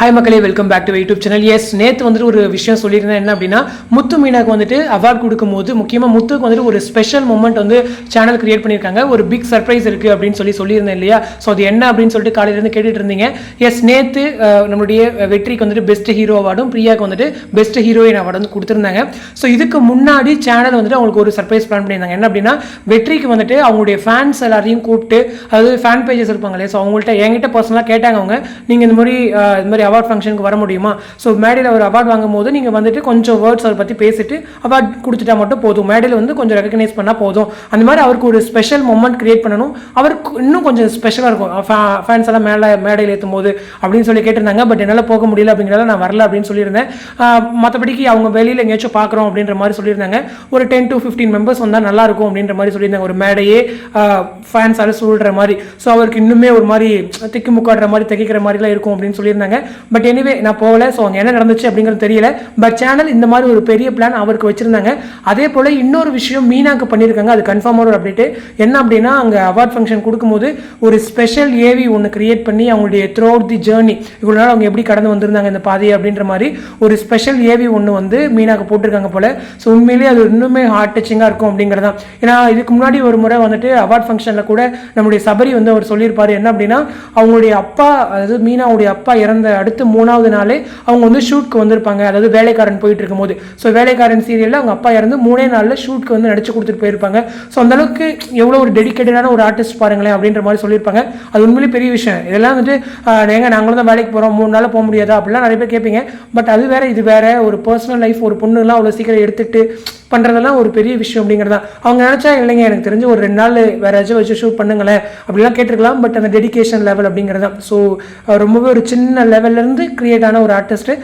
Hi மக்களே welcome back to YouTube channel S நேற்று வந்துட்டு ஒரு விஷயம் சொல்லியிருந்தேன். என்ன அப்படின்னா முத்து மீனாக்கு வந்துட்டு அவார்ட் கொடுக்கும்போது முக்கியமாக முத்துக்கு வந்துட்டு ஒரு ஸ்பெஷல் மூமெண்ட் வந்து சேனல் கிரியேட் பண்ணியிருக்காங்க. ஒரு பிக் சர்ப்ரைஸ் இருக்குது அப்படின்னு சொல்லி சொல்லியிருந்தேன் இல்லையா? ஸோ அது என்ன அப்படின்னு சொல்லிட்டு காலையிலேருந்து கேட்டுட்டு இருந்தீங்க. எஸ் நேற்று நம்மளுடைய வெற்றிக்கு வந்துட்டு பெஸ்ட் ஹீரோ அவார்டும் பிரியாவுக்கு வந்துட்டு பெஸ்ட் ஹீரோயின் அவார்டு வந்து கொடுத்துருந்தாங்க. ஸோ இதுக்கு முன்னாடி சேனல் வந்துட்டு அவங்களுக்கு ஒரு சர்ப்ரைஸ் பிளான் பண்ணியிருந்தாங்க. என்ன அப்படின்னா வெற்றிக்கு வந்துட்டு அவங்களுடைய ஃபேன்ஸ் எல்லாரையும் கூப்பிட்டு அதாவது ஃபேன் பேஜஸ் இருப்பாங்க இல்லையா? ஸோ அவங்கள்ட்ட என்கிட்ட பர்சனலாக கேட்டாங்க அவங்க. நீங்கள் இந்த மாதிரி இந்த மாதிரி அவார்ட் ஃபங்க்ஷனுக்கு வர முடியுமா? ஸோ மேடையில் ஒரு அவார்ட் வாங்கும் போது நீங்கள் வந்துட்டு கொஞ்சம் வேர்ட்ஸ் அவர் பற்றி பேசிட்டு அவார்ட் கொடுத்துட்டா மட்டும் போதும். மேடையில் வந்து கொஞ்சம் ரெகக்னைஸ் பண்ணால் போதும். அந்த மாதிரி அவருக்கு ஒரு ஸ்பெஷல் மொமெண்ட் கிரியேட் பண்ணணும். அவருக்கு இன்னும் கொஞ்சம் ஸ்பெஷலாக இருக்கும். ஃபேன்ஸ் எல்லாம் மேலே மேடையில் ஏற்றும் போது அப்படின்னு சொல்லி கேட்டிருந்தாங்க. பட் என்னால் போக முடியல அப்படிங்கிறத நான் வரல அப்படின்னு சொல்லியிருந்தேன். மற்றபடிக்கு அவங்க வெளியில் எங்கேயாச்சும் பார்க்குறோம் அப்படின்ற மாதிரி சொல்லியிருந்தாங்க. ஒரு டென் டு ஃபிஃப்டீன் மெம்பர்ஸ் வந்தால் நல்லாயிருக்கும் அப்படின்ற மாதிரி சொல்லியிருந்தாங்க. ஒரு மேடையே ஃபேன்ஸால் சூழ்கிற சூழ்ற மாதிரி. ஸோ அவருக்கு இன்னுமே ஒரு மாதிரி திக்கு முக்காடுற மாதிரி தைக்கிற மாதிரிலாம் இருக்கும் அப்படின்னு சொல்லியிருந்தாங்க. பட் எனிவே நான் போகல. ஸோ என்ன நடந்துச்சு அப்படிங்கிறது தெரியல. பட் சேனல் இந்த மாதிரி ஒரு பெரிய பிளான் அவருக்கு வச்சிருந்தாங்க. அதே போல் இன்னொரு விஷயம் மீனாக்கு பண்ணியிருக்காங்க. அது கன்ஃபார்மாக ஒரு அப்டேட்டு என்ன அப்படின்னா அங்கே அவார்ட் ஃபங்க்ஷன் கொடுக்கும்போது ஒரு ஸ்பெஷல் ஏவி ஒன்று கிரியேட் பண்ணி அவங்களுடைய த்ரூ அவுட் தி ஜேர்னி இவ்வளோ நாள் அவங்க எப்படி கடந்து வந்திருந்தாங்க இந்த பாதையை அப்படின்ற மாதிரி ஒரு ஸ்பெஷல் ஏவி ஒன்று வந்து மீனாக்கு போட்டிருக்காங்க போல. ஸோ உண்மையிலேயே அது இன்னுமே ஹார்ட் டச்சிங்காக இருக்கும் அப்படிங்கிறதான் ஏன்னா இதுக்கு முன்னாடி ஒரு முறை வந்துட்டு அவார்ட் ஃபங்க்ஷனில் கூட நம்முடைய சபரி வந்து அவர் சொல்லியிருப்பாரு. என்ன அப்படின்னா அவங்களுடைய அப்பா அதாவது மீனாவுடைய அப்பா இறந்த அடுத்த அடுத்து மூணாவது நாளே அவங்க வந்து ஷூட்க்கு வந்திருப்பாங்க. அதாவது வேலைக்காரன் போயிட்டு இருக்கும்போது ஸோ வேலைக்காரன் சீரியலில் அவங்க அப்பா இறந்து மூணே நாளில் ஷூட்க்கு வந்து நடிச்சு கொடுத்துட்டு போயிருப்பாங்க. ஸோ அந்த அளவுக்கு எவ்வளோ ஒரு டெடிக்கேட்டடான ஒரு ஆர்டிஸ்ட் பாருங்களேன் அப்படின்ற மாதிரி சொல்லியிருப்பாங்க. அது உண்மையிலேயே பெரிய விஷயம். இதெல்லாம் வந்துட்டு ஆஹ், ஏங்க நாங்களும் தான் வேலைக்கு போகிறோம் மூணு நாளில் போக முடியாதா? அப்படிலாம் நிறைய பேர் கேட்பீங்க. பட் அது வேற இது வேற. ஒரு பர்சனல் லைஃப் ஒரு பொண்ணுலாம் அவ்வளோ சீக்கிரம் எடுத்துட்டு பண்ணுறதெல்லாம் ஒரு பெரிய விஷயம் அப்படிங்கிறது. தான் அவங்க நினச்சா இல்லைங்க எனக்கு தெரிஞ்சு ஒரு ரெண்டு நாள் வேறு ஏதாச்சும் வச்சு ஷூட் பண்ணுங்களேன். அப்படிலாம் கேட்டிருக்கலாம் பட் அந்த டெடிகேஷன் லெவல் அப்படிங்கிறது. தான் ஸோ ரொம்பவே ஒரு சின்ன லெவல்லேருந்து க்ரியேட் ஆன ஒரு ஆர்டிஸ்ட்டு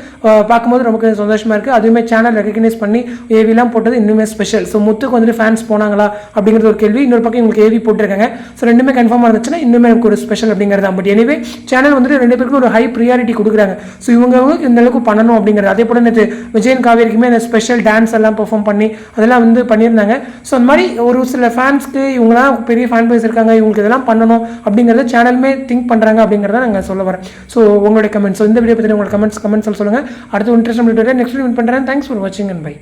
பார்க்கும்போது நமக்கு சந்தோஷமாக இருக்குது அதுவுமே சேனல் ரெகக்னைஸ் பண்ணி ஏவிலாம் போட்டது இன்னுமே ஸ்பெஷல் ஸோ முத்துக்கு வந்துட்டு ஃபேன்ஸ் போனாங்களா அப்படிங்கிறது ஒரு கேள்வி. இன்னொரு பக்கம் உங்களுக்கு ஏவி போட்டிருக்காங்க. ஸோ ரெண்டுமே கன்ஃபார்மாக இருந்துச்சுன்னா இன்னுமே எனக்கு ஒரு ஸ்பெஷல் அப்படிங்கிறது. தான் பட் எனிவே சேனல் வந்துட்டு ரெண்டு பேருக்கும் ஒரு ஹை ப்ரியாரிட்டி கொடுக்குறாங்க. ஸோ இவங்க இந்த அளவுக்கு பண்ணணும் அப்படிங்கிறது. அதே போல் நேற்று விஜயன் காவேரிக்குமே அந்த ஸ்பெஷல் டான்ஸ் எல்லாம் பெர்ஃபார்ம் பண்ணி அதெல்லாம் வந்து பண்ணியிருந்தாங்க. ஸோ அந்த மாதிரி ஒரு சில ஃபேன்ஸ்க்கு இவங்களாம் பெரிய ஃபேன் பேஸ் இருக்காங்க இவங்களுக்கு இதெல்லாம் பண்ணணும் அப்படிங்கிறத சேனலுமே திங்க் பண்ணுறாங்க அப்படிங்கிறத நாங்கள் சொல்ல வரேன். ஸோ உங்களுடைய கமெண்ட்ஸ் இந்த வீடியோ பற்றி உங்களோட கமெண்ட்ஸ் கமெண்ட்ஸ் சொல்லுங்கள் அடுத்த இன்ட்ரெஸ்ட் நெக்ஸ்ட் வீடியோ பண்ணுறேன் தேங்க்ஸ் ஃபார் வாட்சிங் அண்ட் பை